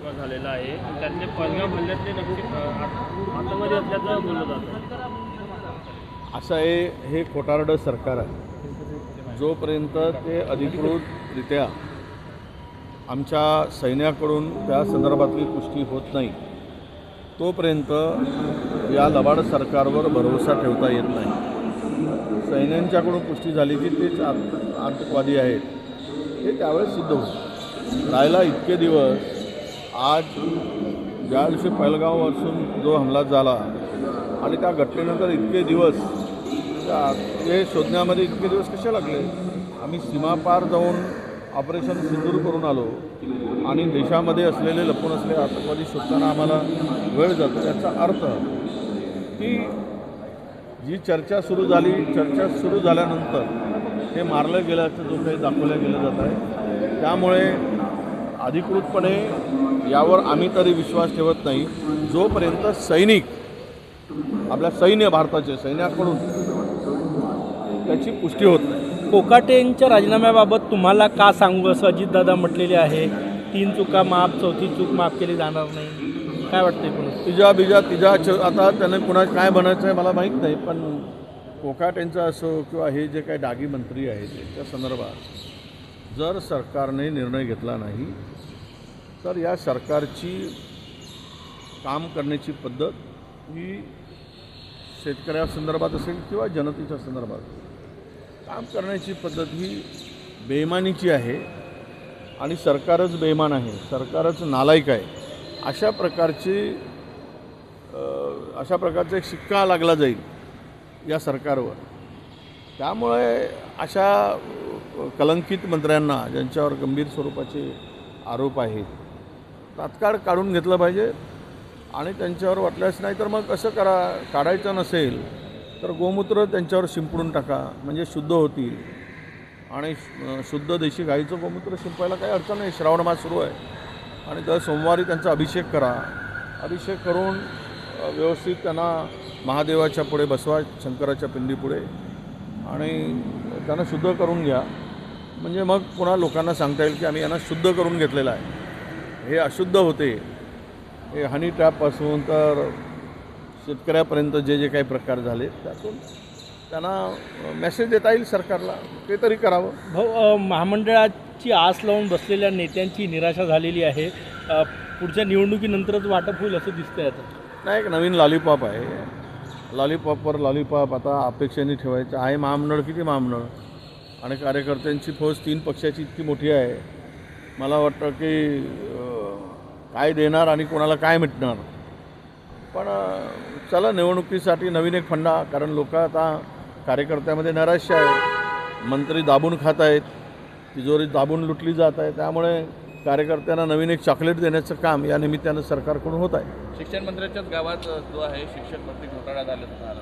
खुलासा झालेला आहे. त्यातले पहलगाम हल्ल्यातले म्हणजे नक्की आतमध्ये असल्याचं बोललं जातं. असं आहे हे खोटारडं सरकार आहे. जोपर्यंत ते अधिकृतरित्या आमच्या सैन्याकडून त्या संदर्भातली पुष्टी होत नाही तोपर्यंत या लबाड सरकारवर भरोसा ठेवता येत नाही. सैन्यांच्याकडून पुष्टी झाली की तेच आत- आतंकवादी आहेत. हे त्यावेळेस सिद्ध होईल. राहिला इतके दिवस आज ज्या दिवशी पहलगावपासून जो हमला झाला आणि त्या घटनेनंतर इतके दिवस त्या- ते शोधण्यामध्ये इतके दिवस कसे लागले? आम्ही सीमापार जाऊन ऑपरेशन सिंदूर करून आलो आणि देशामध्ये असलेले लपून असलेले आतंकवादी शोधताना आम्हाला वेळ जातो. याचा अर्थ की जी चर्चा सुरू झाली चर्चा सुरू झाल्यानंतर हे मारलं गेल्याचं जो काही दाखवलं गेलं जात आहे त्यामुळे अधिकृतपणे यावर आम्ही तरी विश्वास ठेवत नाही. जोपर्यंत सैनिक आपल्या सैन्य भारताचे सैन्याकडून त्याची पुष्टी होत नाही. कोकाटेंच्या राजीनाम्याबाबत तुम्हाला का सांगू? असं अजितदादा म्हटलेले आहे तीन चुका माफ चौथी चूक माफ केली जाणार नाही. काय वाटतंय कोणी तिजा बिजा तिजा च आता त्याने कुणा काय बनायचं आहे मला माहीत नाही पण कोकाटेंचं असो किंवा हे जे काही डागी मंत्री आहेत त्यांच्या संदर्भात जर सरकारने निर्णय घेतला नाही तर या सरकारची काम करण्याची पद्धत ही शेतकऱ्यासंदर्भात असेल किंवा जनतेच्या संदर्भात काम करण्याची पद्धत ही बेमानीची आहे आणि सरकारच बेईमान आहे सरकारच नालायक आहे अशा प्रकारची अशा प्रकारचा एक शिक्का लागला जाईल या सरकारवर. त्यामुळे अशा कलंकित मंत्र्यांना ज्यांच्यावर गंभीर स्वरूपाचे आरोप आहेत तात्काळ काढून घेतलं पाहिजे आणि त्यांच्यावर वाटल्यास नाही तर मग कसं करा काढायचं नसेल तर गोमूत्र त्यांच्यावर शिंपडून टाका म्हणजे शुद्ध होतील. आणि शुद्ध देशी गाईचं गोमूत्र शिंपायला काही अडचण नाही श्रावण मास सुरू आहे. आणि दर सोमवारी त्यांचा अभिषेक करा. अभिषेक करून व्यवस्थित त्यांना महादेवाच्या पुढे बसवा शंकराच्या पिंडीपुढे. आणि त्यांना शुद्ध करून घ्या. म्हणजे मग पुन्हा लोकांना सांगता येईल की आम्ही यांना शुद्ध करून घेतलेलं आहे. हे अशुद्ध होते. हे हनी ट्रॅपपासून तर शेतकऱ्यापर्यंत जे जे काही प्रकार झाले त्यातून त्यांना मेसेज देता येईल सरकारला. ते तरी करावं. भाऊ महामंडळाची आस लावून बसलेल्या नेत्यांची निराशा झालेली आहे. पुढच्या निवडणुकीनंतरच वाटप होईल असं दिसतंय आता. नाही एक नवीन लॉलीपॉप आहे. लॉलीपॉपवर लॉलीपॉप आता अपेक्षेने ठेवायचं आहे. महामंडळ किती महामंडळ? आणि कार्यकर्त्यांची फौज तीन पक्षाची इतकी मोठी आहे. मला वाटतं की काय देणार आणि कोणाला काय मिटणार? पण चला निवडणुकीसाठी नवीन एक फंडा कारण लोक आता कार्यकर्त्यामध्ये नैराश्य आहे. मंत्री दाबून खात आहेत. तिजोरी दाबून लुटली जात आहे. त्यामुळे कार्यकर्त्यांना नवीन एक चॉकलेट देण्याचं काम या निमित्तानं सरकारकडून होत आहे. शिक्षण मंत्र्याच्याच गावात जो आहे शिक्षक भरती घोटाळा झाल्याचं झालं